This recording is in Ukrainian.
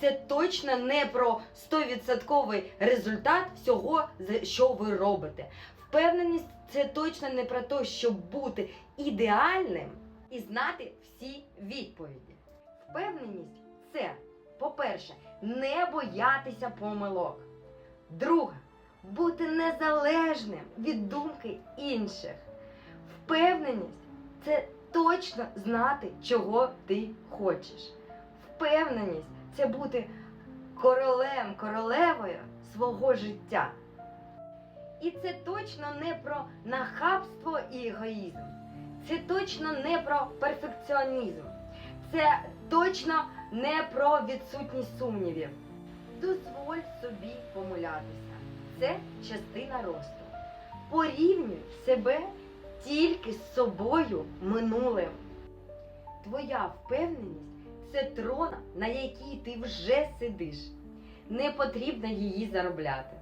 це точно не про 100% результат всього, що ви робите. Впевненість це точно не про те, щоб бути ідеальним і знати всі відповіді. Впевненість це, по-перше, не боятися помилок. Друге, бути незалежним від думки інших. Впевненість це точно знати, чого ти хочеш. Впевненість це бути королем, королевою свого життя. І це точно не про нахабство і егоїзм. Це точно не про перфекціонізм. Це точно не про відсутність сумнівів. Дозволь собі помилятися. Це частина росту. Порівнюй себе тільки з собою минулим. Твоя впевненість це трона, на якій ти вже сидиш. Не потрібно її заробляти.